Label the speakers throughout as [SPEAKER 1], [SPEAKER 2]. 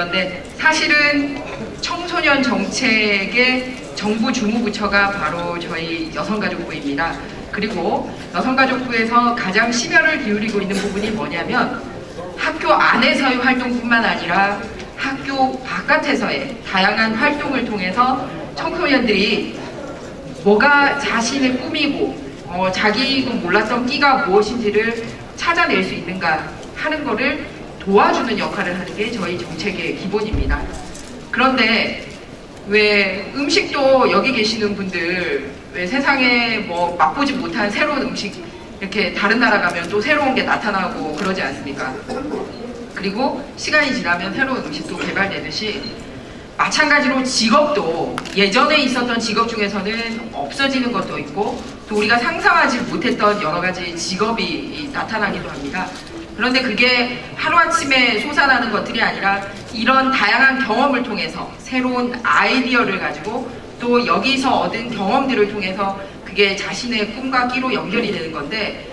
[SPEAKER 1] 그런데 사실은 청소년 정책의 정부 주무부처가 바로 저희 여성가족부입니다. 그리고 여성가족부에서 가장 심혈을 기울이고 있는 부분이 뭐냐면 학교 안에서의 활동뿐만 아니라 학교 바깥에서의 다양한 활동을 통해서 청소년들이 뭐가 자신의 꿈이고 어, 자기도 몰랐던 끼가 무엇인지를 찾아낼 수 있는가 하는 거를 도와주는 역할을 하는 게 저희 정책의 기본입니다. 그런데 왜 음식도 여기 계시는 분들 왜 세상에 뭐 맛보지 못한 새로운 음식 이렇게 다른 나라 가면 또 새로운 게 나타나고 그러지 않습니까? 그리고 시간이 지나면 새로운 음식도 개발되듯이 마찬가지로 직업도 예전에 있었던 직업 중에서는 없어지는 것도 있고 또 우리가 상상하지 못했던 여러 가지 직업이 나타나기도 합니다. 그런데 그게 하루아침에 솟아나는 것들이 아니라 이런 다양한 경험을 통해서 새로운 아이디어를 가지고 또 여기서 얻은 경험들을 통해서 그게 자신의 꿈과 끼로 연결이 되는 건데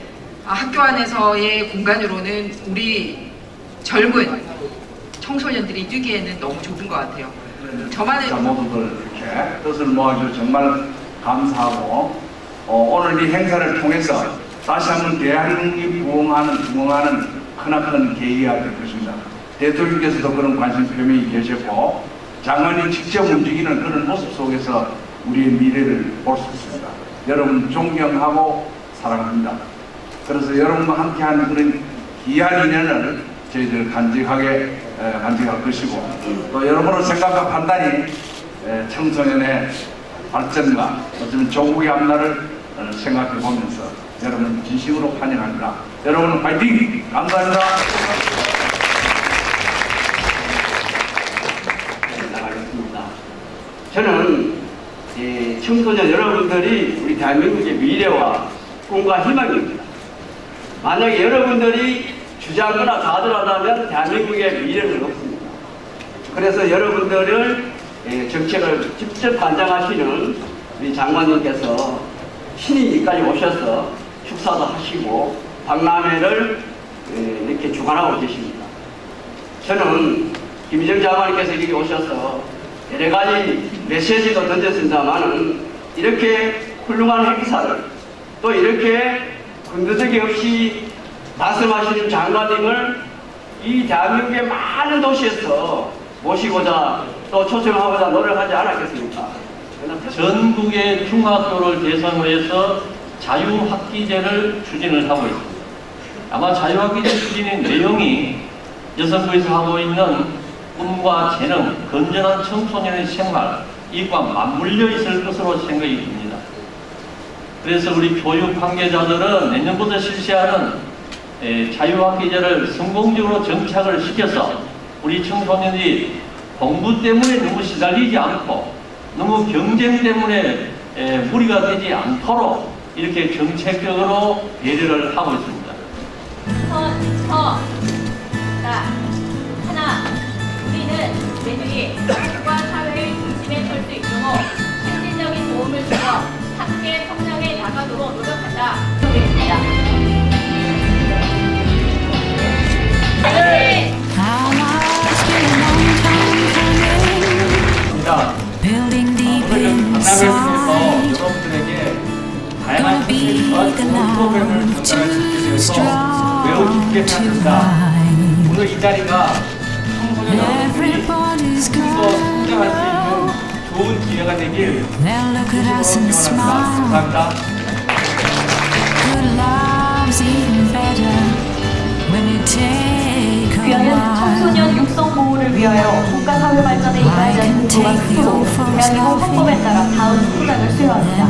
[SPEAKER 1] 아, 학교 안에서의 공간으로는 우리 젊은 청소년들이 뛰기에는 너무 좁은 것 같아요. 저만의
[SPEAKER 2] 자, 모두들 이렇게 뜻을 모아주 정말 감사하고 어, 오늘 이 행사를 통해서 다시 한번 대한민국이 부흥하는 부흥하는 크나큰 계기가 될 것입니다. 대통령께서도 그런 관심 표명이 계셨고 장관이 직접 움직이는 그런 모습 속에서 우리의 미래를 볼 수 있습니다. 여러분 존경하고 사랑합니다. 그래서 여러분과 함께하는 그런 귀한 인연을 저희들 간직하게 에, 간직할 것이고 또 여러분의 생각과 판단이 에, 청소년의 발전과 어쩌면 조국의 앞날을 어, 생각해 보면서 여러분 진심으로 환영합니다. 여러분 파이팅! 감사합니다.
[SPEAKER 3] 나가겠습니다. 저는 이 청소년 여러분들이 우리 대한민국의 미래와 꿈과 희망입니다. 만약에 여러분들이 주장하거나 가들하다면 대한민국의 미래는 없습니다. 그래서 여러분들을 예, 정책을 직접 관장하시는 우리 장관님께서 신이 여기까지 오셔서 축사도 하시고 박람회를 예, 이렇게 주관하고 계십니다. 저는 김희정 장관님께서 여기 오셔서 여러 가지 메시지도 던졌습니다만은 이렇게 훌륭한 행사를 또 이렇게 군더더기 없이 말씀하시는 장관님을 이 대한민국의 많은 도시에서 모시고자 또 초청하고자 노력하지 않았겠습니까?
[SPEAKER 4] 전국의 중학교를 대상으로 해서 자유학기제를 추진을 하고 있습니다. 아마 자유학기제 추진의 내용이 여성부에서 하고 있는 꿈과 재능, 건전한 청소년의 생활, 이과 맞물려 있을 것으로 생각이 듭니다. 그래서 우리 교육 관계자들은 내년부터 실시하는 에, 자유학기제를 성공적으로 정착을 시켜서 우리 청소년이 공부 때문에 너무 시달리지 않고 너무 경쟁 때문에 에, 무리가 되지 않도록 이렇게 정책적으로 배려를 하고 있습니다.
[SPEAKER 5] 선, 서, 자, 하나, 우리는 매주기 가족과 사회의 중심에 설 수 있도록 실질적인 도움을 주어 함께 성장해 나가도록 노력한다. 네.
[SPEAKER 4] 생각합니다. 오늘 이 자리가 청소년 여러분들이
[SPEAKER 6] Everybody's
[SPEAKER 4] 좀더 성장할 수. 있는 좋은 기회가 되길
[SPEAKER 6] They'll look at us and
[SPEAKER 4] 진심으로 기원합니다.
[SPEAKER 6] smile.
[SPEAKER 4] 감사합니다.
[SPEAKER 6] Good love's even better when you take a
[SPEAKER 5] 귀하는. 청소년 육성 보호를 위하여 국가 사회 발전에 않는 구가 스스로 대한민국 헌법에 따라 다음 수단을 수여합니다.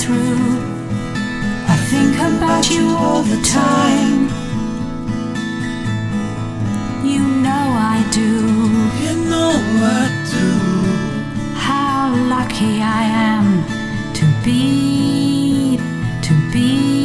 [SPEAKER 6] Through, I think about you all the time. You know I do. You know I do. How lucky I am to be, to be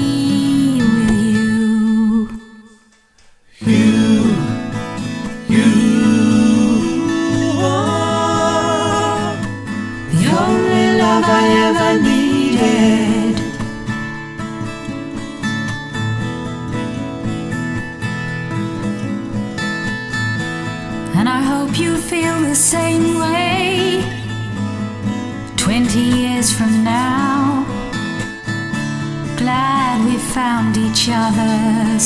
[SPEAKER 6] years from now, glad we found each other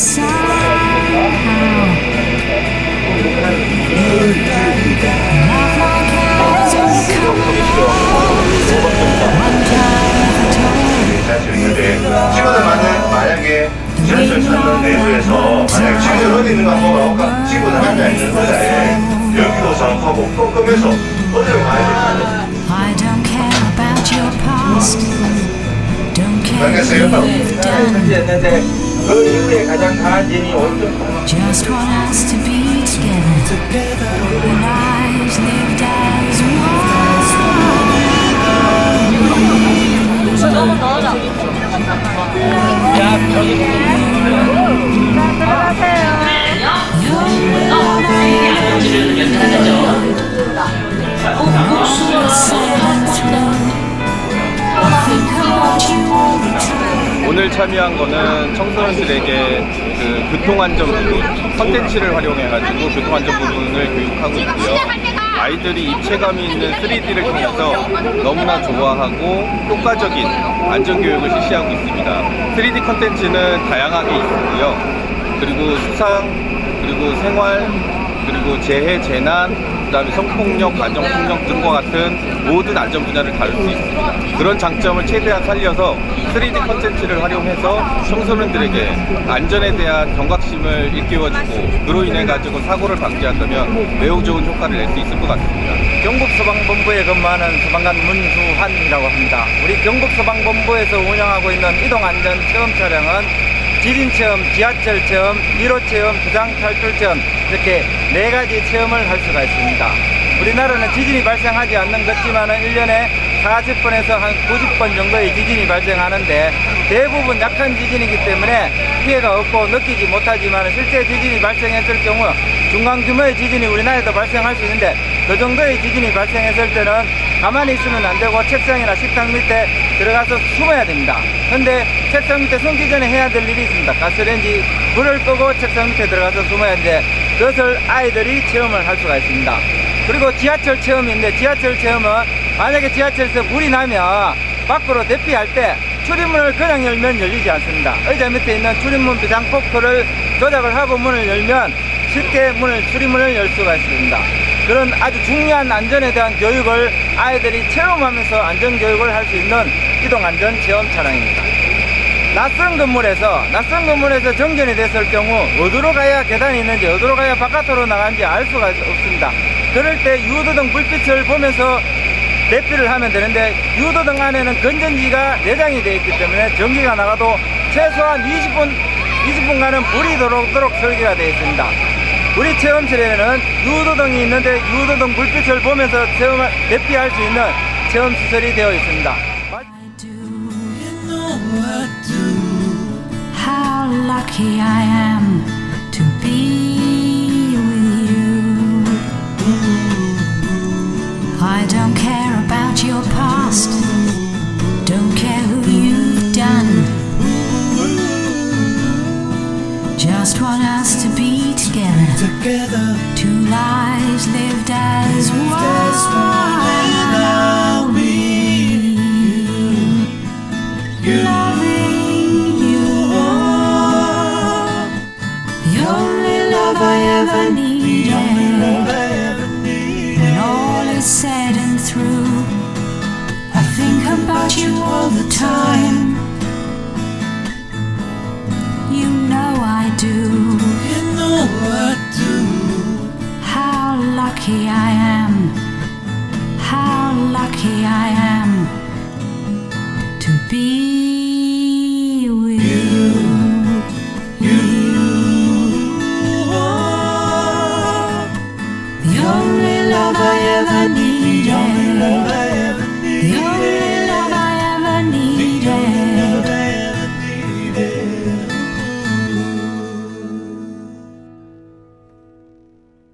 [SPEAKER 7] 있는데 친구들만은 만약에 지하철 찾는 내부에서 만약에 친구들 어디 있는 거 한번 봐볼까? 친구들 앉아 있는 여기도 어디로 가야 될지
[SPEAKER 6] past. Don't care
[SPEAKER 7] 알겠어요?
[SPEAKER 6] what you've done.
[SPEAKER 3] 했는데 그 이후에 가장 강한 진이 온전
[SPEAKER 6] Just want us to be together. Lives lived as one.
[SPEAKER 8] 오늘 참여한 거는 청소년들에게 그 교통안전 부분, 컨텐츠를 활용해가지고 교통안전 부분을 교육하고 있고요. 아이들이 입체감이 있는 3D를 통해서 너무나 좋아하고 효과적인 안전교육을 실시하고 있습니다. 3D 컨텐츠는 다양하게 있고요. 그리고 수상, 그리고 생활, 그리고 재해, 재난, 그다음에 성폭력, 가정폭력 등과 같은 모든 안전 분야를 다룰 수 있습니다. 그런 장점을 최대한 살려서 3D 컨텐츠를 활용해서 청소년들에게 안전에 대한 경각심을 일깨워주고 그로 인해 가지고 사고를 방지한다면 매우 좋은 효과를 낼 수 있을 것 같습니다.
[SPEAKER 9] 경북소방본부에 근무하는 소방관 문수환이라고 합니다. 우리 경북소방본부에서 운영하고 있는 이동안전 체험 촬영은 지진체험, 지하철 체험, 1호 체험, 부상 탈출 체험 이렇게 네 가지 체험을 할 수가 있습니다. 우리나라는 지진이 발생하지 않는 것지만 은 1년에 40번에서 한 90번 정도의 지진이 발생하는데 대부분 약한 지진이기 때문에 피해가 없고 느끼지 못하지만 실제 지진이 발생했을 경우 중간 규모의 지진이 우리나라에도 발생할 수 있는데 그 정도의 지진이 발생했을 때는 가만히 있으면 안 되고 책상이나 식탁 밑에 들어가서 숨어야 됩니다. 근데 책상 밑에 숨기 전에 해야 될 일이 있습니다. 가스레인지 불을 끄고 책상 밑에 들어가서 숨어야 하는데 그것을 아이들이 체험을 할 수가 있습니다. 그리고 지하철 체험인데 지하철 체험은 만약에 지하철에서 불이 나면 밖으로 대피할 때 출입문을 그냥 열면 열리지 않습니다. 의자 밑에 있는 출입문 비상 포크를 조작을 하고 문을 열면 쉽게 문을 출입문을 열 수가 있습니다. 그런 아주 중요한 안전에 대한 교육을 아이들이 체험하면서 안전 교육을 할 수 있는 이동 안전 체험 차량입니다. 낯선 건물에서 낯선 건물에서 정전이 됐을 경우 어디로 가야 계단이 있는지 어디로 가야 바깥으로 나가는지 알 수가 없습니다. 그럴 때 유도등 불빛을 보면서 대피를 하면 되는데 유도등 안에는 건전지가 내장이 되어 있기 때문에 전기가 나가도 최소한 20분 20분간은 불이 들어오도록 설계가 되어 있습니다. 우리 체험실에는 유도등이 있는데 유도등 불빛을 보면서 체험 대피할 수 있는 체험 시설이 되어 있습니다.
[SPEAKER 6] How lucky I am together. Two lives lived as one. Loving you the only love I ever needed. When all is said and through, I think about you all the time. You know I do. lucky I am, how lucky I am to be.